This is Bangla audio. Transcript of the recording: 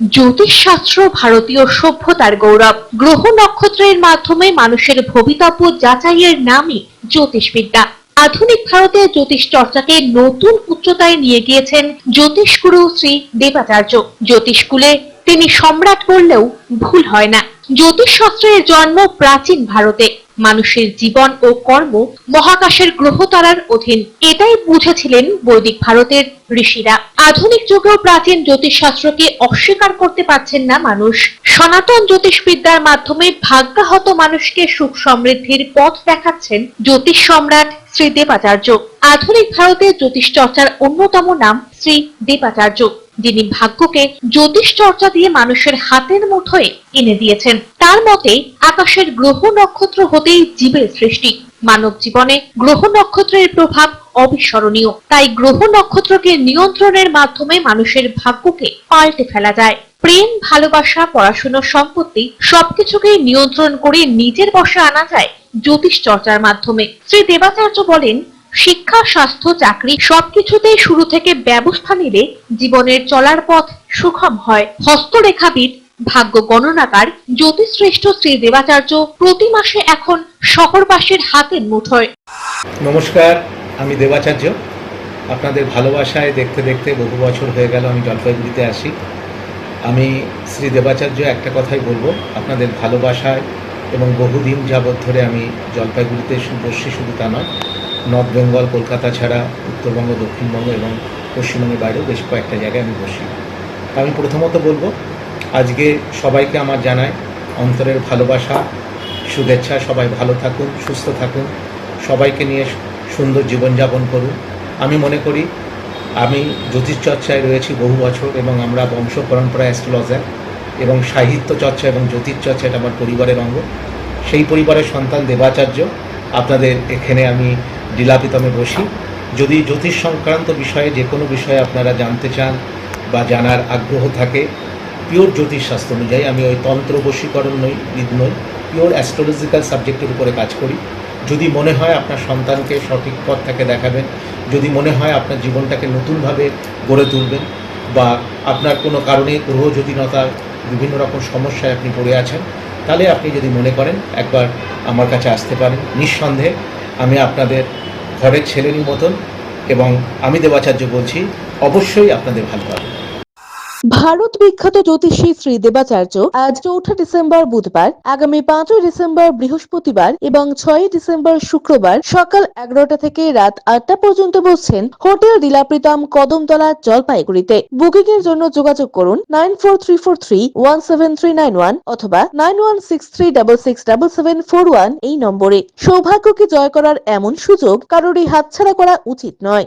জ্যোতিষশাস্ত্র, ভারতীয় সভ্যতার গৌরব, গ্রহ নক্ষত্রের মাধ্যমে মানুষের ভবিতব্য যাচাইয়ের নামই জ্যোতিষবিদ্যা। আধুনিক ভারতে জ্যোতিষ চর্চাকে নতুন উচ্চতায় নিয়ে গিয়েছেন জ্যোতিষগুরু শ্রী দেবাচার্য। জ্যোতিষকুলে তিনি সম্রাট বললেও ভুল হয় না। জ্যোতিষশাস্ত্রের জন্ম প্রাচীন ভারতে। মানুষের জীবন ও কর্ম মহাকাশের গ্রহতারার অধীন। এটাই বুঝেছিলেন বৈদিক ভারতের ঋষিরা। আধুনিক যুগেও প্রাচীন জ্যোতিষশাস্ত্রকে অস্বীকার করতে পারছেন না মানুষ। সনাতন জ্যোতিষবিদ্যার মাধ্যমে ভাগ্যাহত মানুষকে সুখ সমৃদ্ধির পথ দেখাচ্ছেন জ্যোতিষ সম্রাট শ্রী দেবাচার্য। আধুনিক ভারতে জ্যোতিষ চর্চার অন্যতম নাম শ্রী দেবাচার্য। যিনি ভাগ্যকে জ্যোতিষ চর্চা দিয়ে মানুষের হাতের মুঠোয় এনে দিয়েছেন। তার মতে, আকাশের গ্রহ নক্ষত্র হতেই জীবের সৃষ্টি। মানব জীবনে গ্রহ নক্ষত্রের প্রভাব অবিস্মরণীয়। তাই গ্রহ নক্ষত্রকে নিয়ন্ত্রণের মাধ্যমে মানুষের ভাগ্যকে পাল্টে ফেলা যায়। প্রেম, ভালোবাসা, পড়াশোনা, সম্পত্তি সবকিছুকেই নিয়ন্ত্রণ করে নিজের বশে আনা যায় জ্যোতিষ চর্চার মাধ্যমে। শ্রী দেবাচার্য বলেন শিক্ষা, স্বাস্থ্য, চাকরি সবকিছুতেই শুরু থেকে ব্যবস্থা নিলে জীবনের চলার পথ সুখম হয়। হস্তরেখাবিদ, ভাগ্য গণনাকার, জ্যোতিষশ্রেষ্ঠ শ্রী দেবাচার্য প্রতি মাসে এখন শহরবাসীর হাতের মুঠোয়। নমস্কার, আমি দেবাচার্য। আপনাদের ভালোবাসায় দেখতে দেখতে বহু বছর হয়ে গেল আমি জলপাইগুড়িতে আসি আমি শ্রী দেবাচার্য একটা কথাই বলব, আপনাদের ভালোবাসায় এবং বহুদিন যাবৎ ধরে আমি জলপাইগুড়িতে বসছি, শুধু তা নয়। নর্থ বেঙ্গল, কলকাতা ছাড়া উত্তরবঙ্গ, দক্ষিণবঙ্গ এবং পশ্চিমবঙ্গের বাইরেও বেশ কয়েকটা জায়গায় আমি বসি। আমি প্রথমত বলব, আজকে সবাইকে আমার জানায় অন্তরের ভালোবাসা, শুভেচ্ছা, সবাই ভালো থাকুন, সুস্থ থাকুন, সবাইকে নিয়ে সুন্দর জীবনযাপন করুন। আমি মনে করি, আমি জ্যোতিষ চর্চায় রয়েছি বহু বছর এবং আমরা বংশ পরম্পরা অ্যাস্ট্রোলজার এবং সাহিত্য চর্চা এবং জ্যোতিষ চর্চা এটা আমার পরিবারের অঙ্গ। সেই পরিবারের সন্তান দেবাচার্য, আপনাদের এখানে আমি ডিলাপিতমে বসি। যদি জ্যোতিষ সংক্রান্ত বিষয়ে যে কোনো বিষয়ে আপনারা জানতে চান বা জানার আগ্রহ থাকে পিওর জ্যোতিষ জ্যোতিষশাস্ত্র অনুযায়ী আমি ওই তন্ত্র বশীকরণ নই বিদ নই পিওর অ্যাস্ট্রোলজিক্যাল সাবজেক্টের উপরে কাজ করি। যদি মনে হয় আপনার সন্তানকে সঠিক পথ থেকে দেখাবেন, যদি মনে হয় আপনার জীবনটাকে নতুনভাবে গড়ে তুলবেন বা আপনার কোনো কারণে গ্রহ জটিলতা বিভিন্ন রকম সমস্যায় আপনি পড়ে আছেন, তাহলে আপনি যদি মনে করেন, একবার আমার কাছে আসতে পারেন। নিঃসন্দেহে আমি আপনাদের ঘরের ছেলেরই মতন এবং আমি দেবাচার্য বলছি অবশ্যই আপনাদের ভালো হবে। ভারত বিখ্যাত জ্যোতিষী শ্রী দেবাচার্য আজ চৌঠা ডিসেম্বর বুধবার, আগামী পাঁচই ডিসেম্বর বৃহস্পতিবার এবং ছয়ই ডিসেম্বর শুক্রবার সকাল এগারোটা থেকে রাত আটটা পর্যন্ত বসছেন হোটেল দিলাপ্রিতম কদমতলা জলপাইগুড়িতে। বুকিং এর জন্য যোগাযোগ করুন nine four three four three one seven three nine one অথবা nine one six three double six double seven four one এই নম্বরে। সৌভাগ্যকে জয় করার এমন সুযোগ কারোরই হাতছাড়া করা উচিত নয়।